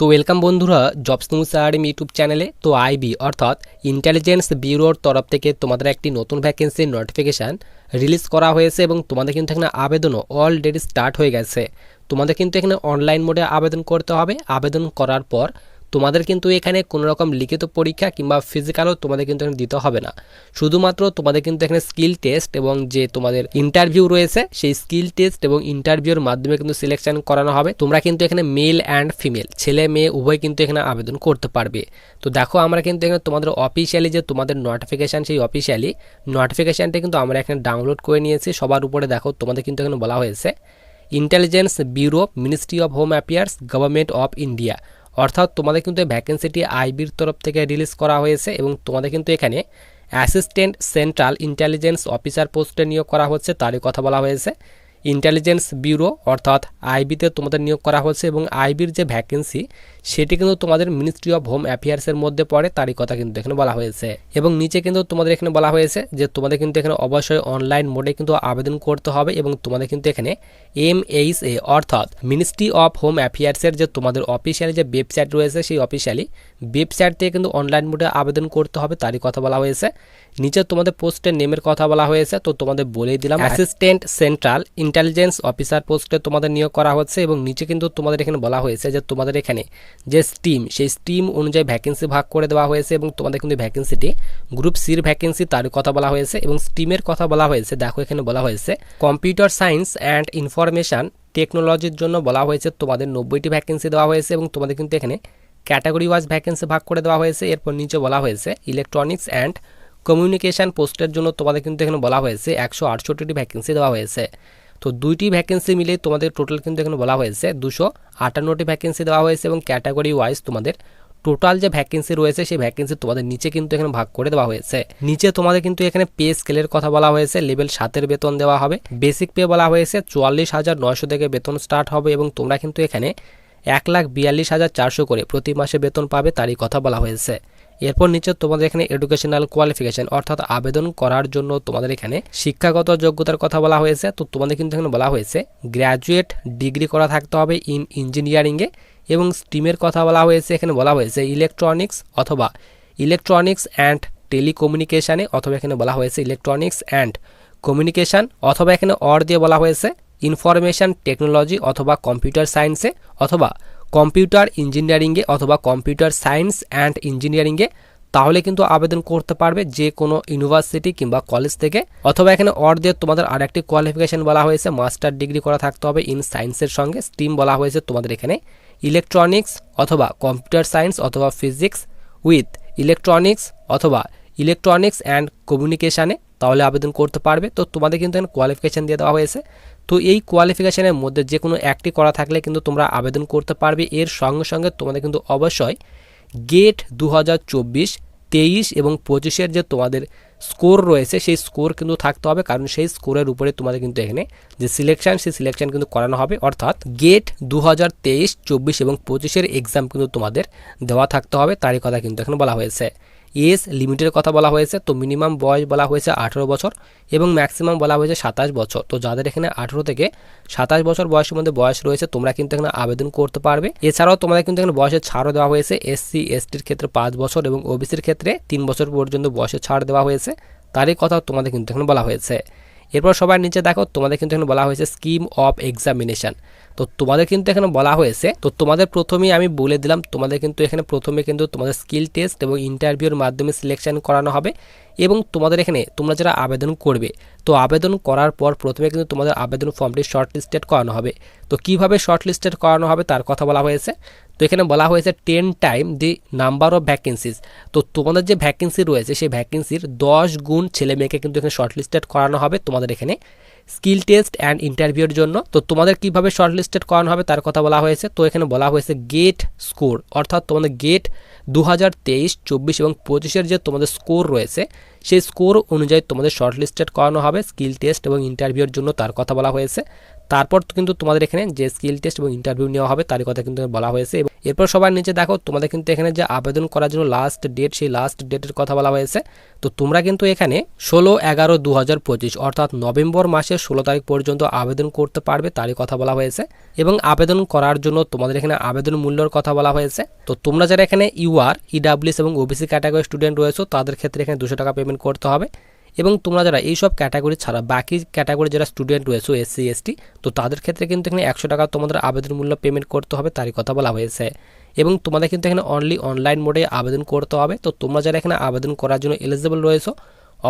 তো ওয়েলকাম বন্ধুরা jobs news RM YouTube চ্যানেলে তো আইবি অর্থাৎ ইন্টেলিজেন্স ব্যুরোর তরফ থেকে তোমাদের একটি নতুন ভ্যাকেন্সির নোটিফিকেশান রিলিজ করা হয়েছে এবং তোমাদের কিন্তু এখানে আবেদনও অলরেডি স্টার্ট হয়ে গেছে। তোমাদের কিন্তু এখানে অনলাইন মোডে আবেদন করতে হবে। আবেদন করার পর তোমাদের কিন্তু এখানে কোনো রকম লিখিত পরীক্ষা কিংবা ফিজিক্যালও তোমাদের কিন্তু এখানে দিতে হবে না। শুধুমাত্র তোমাদের কিন্তু এখানে স্কিল টেস্ট এবং যে তোমাদের ইন্টারভিউ রয়েছে, সেই স্কিল টেস্ট এবং ইন্টারভিউর মাধ্যমে কিন্তু সিলেকশন করানো হবে। তোমরা কিন্তু এখানে মেল অ্যান্ড ফিমেল ছেলে মেয়ে, উভয় কিন্তু এখানে আবেদন করতে পারবে। তো দেখো, আমরা কিন্তু এখানে তোমাদের অফিসিয়ালি যে তোমাদের নোটিফিকেশান সেই অফিসিয়ালি নোটিফিকেশানটা কিন্তু আমরা এখানে ডাউনলোড করে নিয়েছি। সবার উপরে দেখো, তোমাদের কিন্তু এখানে বলা হয়েছে intelligence bureau ministry of home affairs government of India অর্থাৎ তোমাদের কিন্তু এই ভ্যাকেন্সিটি আইবির তরফ থেকে রিলিজ করা হয়েছে এবং তোমাদের কিন্তু এখানে অ্যাসিস্ট্যান্ট সেন্ট্রাল ইন্টেলিজেন্স অফিসার পোস্টে নিয়োগ করা হচ্ছে, তারই কথা বলা হয়েছে। ইন্টেলিজেন্স ব্যুরো অর্থাৎ আইবিতে তোমাদের নিয়োগ করা হচ্ছে এবং আইবির যে ভ্যাকেন্সি সেটি কিন্তু তোমাদের মিনিস্ট্রি অফ হোম অ্যাফেয়ার্সের মধ্যে পড়ে তারই কথা কিন্তু এখানে বলা হয়েছে। এবং নিচে কিন্তু তোমাদের এখানে বলা হয়েছে যে তোমাদের কিন্তু এখানে অবশ্যই অনলাইন মোডে কিন্তু আবেদন করতে হবে এবং তোমাদের কিন্তু এখানে এম এইচ এ অর্থাৎ মিনিস্ট্রি অফ হোম অ্যাফেয়ার্সের যে তোমাদের অফিসিয়ালি যে ওয়েবসাইট রয়েছে সেই অফিসিয়ালি ওয়েবসাইট থেকে কিন্তু অনলাইন মোডে আবেদন করতে হবে তারই কথা বলা হয়েছে। নিচে তোমাদের পোস্টের নেমের কথা বলা হয়েছে তো তোমাদের বলেই দিলাম অ্যাসিস্ট্যান্ট সেন্ট্রাল ইন্টেলিজেন্স অফিসার পোস্টে তোমাদের নিয়োগ করা হচ্ছে এবং নিচে কিন্তু তোমাদের এখানে বলা হয়েছে যে তোমাদের এখানে যে স্ট্রিম সেই স্ট্রিম অনুযায়ী ভ্যাকেন্সি ভাগ করে দেওয়া হয়েছে এবং তোমাদের কিন্তু ভ্যাকেন্সিটি গ্রুপ সির ভ্যাকেন্সি তার কথা বলা হয়েছে এবং স্ট্রিমের কথা বলা হয়েছে। দেখো এখানে বলা হয়েছে কম্পিউটার সায়েন্স অ্যান্ড ইনফরমেশন টেকনোলজির জন্য বলা হয়েছে তোমাদের নব্বইটি ভ্যাকেন্সি দেওয়া হয়েছে এবং তোমাদের কিন্তু এখানে ক্যাটাগরি ওয়াইজ ভ্যাকেন্সি ভাগ করে দেওয়া হয়েছে। এরপর নিচে বলা হয়েছে ইলেকট্রনিক্স অ্যান্ড কমিউনিকেশান পোস্টের জন্য তোমাদের কিন্তু এখানে বলা হয়েছে একশো আটষট্টিটি ভ্যাকেন্সি দেওয়া হয়েছে। তো দুইটি ভ্যাকেন্সি মিলে তোমাদের টোটাল কিন্তু এখানে বলা হয়েছে। দুশো আটান্নটি ভ্যাকেন্সি দেওয়া হয়েছে এবং ক্যাটাগরি ওয়াইজ তোমাদের টোটাল যে ভ্যাকেন্সি রয়েছে, সেই ভ্যাকেন্সি তোমাদের নিচে কিন্তু এখানে ভাগ করে দেওয়া হয়েছে। নিচে তোমাদের কিন্তু এখানে পে স্কেলের কথা বলা হয়েছে লেভেল সাতের বেতন দেওয়া হবে। বেসিক পে বলা হয়েছে, চুয়াল্লিশ হাজার নয়শো থেকে বেতন স্টার্ট হবে এবং তোমরা কিন্তু এখানে এক লাখ বিয়াল্লিশ হাজার চারশো করে প্রতি মাসে বেতন পাবে, তারই কথা বলা হয়েছে। এরপর নিচে তোমাদের এখানে এডুকেশনাল কোয়ালিফিকেশন অর্থাৎ আবেদন করার জন্য তোমাদের এখানে শিক্ষাগত যোগ্যতার কথা বলা হয়েছে। তো তোমাদের কিন্তু এখানে বলা হয়েছে গ্র্যাজুয়েট ডিগ্রি করা থাকতে হবে ইন ইঞ্জিনিয়ারিংয়ে এবং স্টিমের কথা বলা হয়েছে, এখানে বলা হয়েছে ইলেকট্রনিক্স অথবা ইলেকট্রনিক্স অ্যান্ড টেলিকমিউনিকেশানে অথবা এখানে বলা হয়েছে ইলেকট্রনিক্স অ্যান্ড কমিউনিকেশান অথবা এখানে অর দিয়ে বলা হয়েছে ইনফরমেশান টেকনোলজি অথবা কম্পিউটার সায়েন্সে অথবা কম্পিউটার ইঞ্জিনিয়ারিংয়ে অথবা কম্পিউটার সায়েন্স অ্যান্ড ইঞ্জিনিয়ারিংয়ে, তাহলে কিন্তু আবেদন করতে পারবে যে কোনো ইউনিভার্সিটি কিংবা কলেজ থেকে। অথবা এখানে অর দিয়ে তোমাদের আরেকটি কোয়ালিফিকেশন বলা হয়েছে মাস্টার ডিগ্রি করা থাকতে হবে ইন সায়েন্সের সঙ্গে। স্ট্রিম বলা হয়েছে তোমাদের এখানে। ইলেকট্রনিক্স অথবা কম্পিউটার সায়েন্স অথবা ফিজিক্স উইথ ইলেকট্রনিক্স অথবা ইলেকট্রনিক্স অ্যান্ড কমিউনিকেশানে তাহলে আবেদন করতে পারবে। তো তোমাদের কিন্তু এখানে কোয়ালিফিকেশান দিয়ে দেওয়া হয়েছে। তো এই কোয়ালিফিকেশানের মধ্যে যে কোনো একটি করা থাকলে কিন্তু তোমরা আবেদন করতে পারবে। এর সঙ্গে সঙ্গে তোমাদের কিন্তু অবশ্যই গেট দু হাজার তেইশ এবং পঁচিশের যে তোমাদের স্কোর রয়েছে, সেই স্কোর কিন্তু থাকতে হবে। কারণ সেই স্কোরের উপরে তোমাদের কিন্তু এখানে যে সিলেকশন সেই সিলেকশন কিন্তু করানো হবে। অর্থাৎ গেট দু হাজার তেইশ, চব্বিশ এবং পঁচিশের এক্সাম কিন্তু তোমাদের দেওয়া থাকতে হবে। তারই কথা কিন্তু এখানে বলা হয়েছে। এজ লিমিটের কথা বলা হয়েছে, তো মিনিমাম বয়স বলা হয়েছে আঠেরো বছর এবং ম্যাক্সিমাম বলা হয়েছে সাতাশ বছর। তো যাদের এখানে আঠেরো থেকে সাতাশ বছর বয়সের মধ্যে বয়স রয়েছে, তোমরা কিন্তু এখানে আবেদন করতে পারবে। এছাড়াও তোমাদের কিন্তু এখানে বয়সের ছাড়ও দেওয়া হয়েছে এসসি এসটির ক্ষেত্রে পাঁচ বছর এবং ওবিসির ক্ষেত্রে তিন বছর পর্যন্ত বয়সের ছাড় দেওয়া হয়েছে। তারই কথা তোমাদের কিন্তু এখানে বলা হয়েছে। এরপর সবার নিচে দেখো, তোমাদের কিন্তু এখানে বলা হয়েছে স্কিম অফ এক্সামিনেশন তো তোমাদের কিন্তু এখানে বলা হয়েছে, তো তোমাদের প্রথমেই আমি বলে দিলাম, তোমাদের কিন্তু এখানে প্রথমে কিন্তু তোমাদের স্কিল টেস্ট এবং ইন্টারভিউর মাধ্যমে সিলেকশন করানো হবে এবং তোমাদের এখানে তোমরা যারা আবেদন করবে, তো আবেদন করার পর প্রথমে কিন্তু তোমাদের আবেদন ফর্মটি শর্ট লিস্টেড করানো হবে। তো কীভাবে শর্ট লিস্টেড করানো হবে তার কথা বলা হয়েছে। তো এখানে বলা হয়েছে ten time the number of vacancies তো তোমাদের যে ভ্যাকেন্সি রয়েছে, সেই ভ্যাকেন্সির দশ গুণ ছেলে মেয়েকে কিন্তু এখানে শর্টলিস্টেড করানো হবে তোমাদের এখানে স্কিল টেস্ট অ্যান্ড ইন্টারভিউর জন্য। তো তোমাদের কীভাবে শর্ট লিস্টেড করানো হবে তার কথা বলা হয়েছে। তো এখানে বলা হয়েছে গেট স্কোর অর্থাৎ তোমাদের গেট দু হাজার তেইশ, চব্বিশ এবং পঁচিশের যে তোমাদের স্কোর রয়েছে, সেই স্কোর অনুযায়ী তোমাদের শর্ট লিস্টেড করানো হবে। স্কিল টেস্ট এবং ইন্টারভিউর জন্য তার কথা বলা হয়েছে। তারপর কিন্তু তোমাদের এখানে যে স্কিল টেস্ট এবং ইন্টারভিউ নেওয়া হবে তার কথা কিন্তু বলা হয়েছে। এরপর সবার নিচে দেখো, তোমাদের কিন্তু এখানে যে আবেদন করার জন্য লাস্ট ডেট সেই লাস্ট ডেটের কথা বলা হয়েছে। তো তোমরা কিন্তু এখানে ষোলো এগারো দু হাজার পঁচিশ, অর্থাৎ নভেম্বর মাসের ষোলো তারিখ পর্যন্ত আবেদন করতে পারবে, তারই কথা বলা হয়েছে। এবং আবেদন করার জন্য তোমাদের এখানে আবেদন মূল্যর কথা বলা হয়েছে। তো তোমরা যারা এখানে ইউআর ইডাব্লিউএস এবং ওবিসি ক্যাটাগরি স্টুডেন্ট রয়েছে, তাদের ক্ষেত্রে এখানে দুশো টাকা পেমেন্ট করতে হবে। এবং তোমরা যারা এইসব ক্যাটাগরি ছাড়া বাকি ক্যাটাগরি যারা স্টুডেন্ট রয়েছে, এসসি, এসটি, তো তাদের ক্ষেত্রে কিন্তু এখানে একশো টাকা তোমাদের আবেদন মূল্য পেমেন্ট করতে হবে, তারই কথা বলা হয়েছে। এবং তোমাদের কিন্তু এখানে অনলি অনলাইন মোডে আবেদন করতে হবে। তো তোমরা যারা এখানে আবেদন করার জন্য এলিজিবল রয়েছে,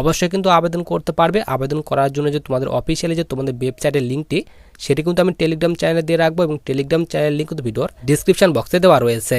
অবশ্যই কিন্তু আবেদন করতে পারবে। আবেদন করার জন্য যে তোমাদের অফিসিয়ালি যে তোমাদের ওয়েবসাইটের লিঙ্কটি সেটি কিন্তু আমি টেলিগ্রাম চ্যানেলে দিয়ে রাখব এবং টেলিগ্রাম চ্যানেল লিঙ্ক কিন্তু ভিডিওর ডিসক্রিপশন বক্সে দেওয়া রয়েছে।